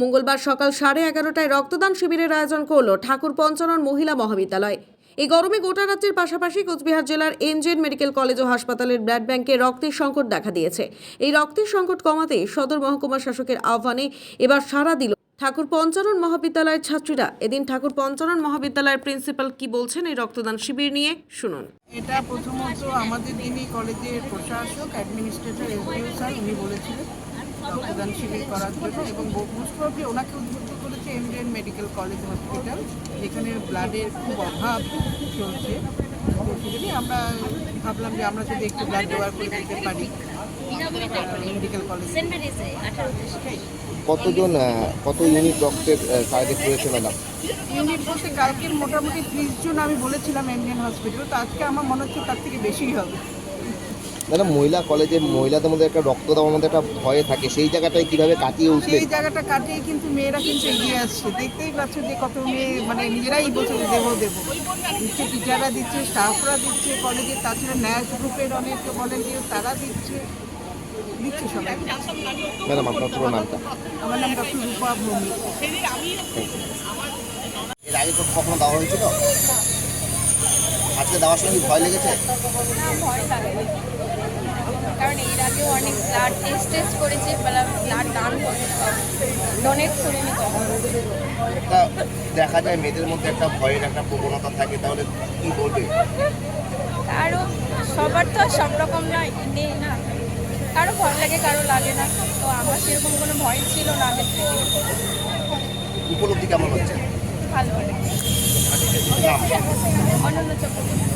মঙ্গলবার সকাল সাড়ে এগারোটায় রক্তদান শিবিরের আয়োজন করল ঠাকুর পঞ্চানন মহিলা মহাবিদ্যালয়। এই গরমে গোটা রাজ্যের পাশাপাশি কোচবিহার জেলার এনজেন মেডিকেল কলেজ ও হাসপাতালের ব্লাড ব্যাংকে রক্তের সংকট দেখা দিয়েছে। এই রক্তের সংকট কমাতে সদর মহকুমা শাসকের আহ্বানে এবার সাড়া দিল ঠাকুর পঞ্চানন মহাবিদ্যালয়ের ছাত্রীরা। এদিন ঠাকুর পঞ্চানন মহাবিদ্যালয়ের প্রিন্সিপাল কি বলছেন এই রক্তদান শিবির নিয়ে শুনুন। এটা প্রথমত আমাদের যিনি কলেজের প্রশাসক অ্যাডমিনিস্ট্রেটর এসডিও স্যার, উনি বলেছিলেন। রক্তদান শিবির করার জন্য এবং মোস্ট প্রবলি ওনাকে উদ্বুদ্ধ করেছে এমডিএন মেডিকেল কলেজ হসপিটাল যেখানে ব্লাডের খুব অভাব চলছে। আমরা ভাবলাম যে আমরা যদি একটু ব্লাড জোগাড় করে দিতে পারি মেডিকেল কলেজ কতজন কত ইউনিট রক্তের কাজে করেছে ম্যাডাম ইউনিট বলতে কালকের মোটামুটি ত্রিশ জন আমি বলেছিলাম এমডিএন হসপিটাল তো আজকে আমার মনে হচ্ছে তার থেকে বেশিই হবে। ম্যাডাম মহিলা কলেজে মহিলাদের মধ্যে একটা রক্ত দেওয়ার মধ্যে একটা ভয় থাকে সেই জায়গাটায় কীভাবে কাটিয়ে উঠলে? সেই জায়গাটা কাটিয়ে কিন্তু মেয়েরা কিন্তু এগিয়ে আসছে। দেখতেই পাচ্ছ যে কত মেয়ে মানে নিজেরাই বলছে যে দেবো দেবো। দিচ্ছে টিচাররা দিচ্ছে স্টাফরা দিচ্ছে কলেজের তাছাড়া ন্যাস গ্রুপের অনেক ভলেন্টিয়ার তারা দিচ্ছে দিচ্ছে সবাই। ম্যাডাম আপনার পুরো নামটা? আমার নাম ডক্টর রূপা ভৌমিক। এর আগে কখনো দেওয়া হয়েছিল? আজকে দেওয়ার সময় কি ভয় লেগেছে? না ভয় লাগে কারণ এর আগেও অনেক ব্লাড টেস্ট টেস্ট করেছি ব্লাড দান করে ডোনেট করিনি তখন একটা দেখা যায় মেয়েদের মধ্যে একটা ভয়ের একটা প্রবণতা থাকে তাহলে কি বলবে? কারও সবার তো আর সব রকম না নেই না। কারও ভয় লাগে কারও লাগে না। তো আমার সেরকম কোনো ভয় ছিল না আগের থেকে উপলব্ধি কেমন হচ্ছে? ভালো অনন্য চক্রবর্তী।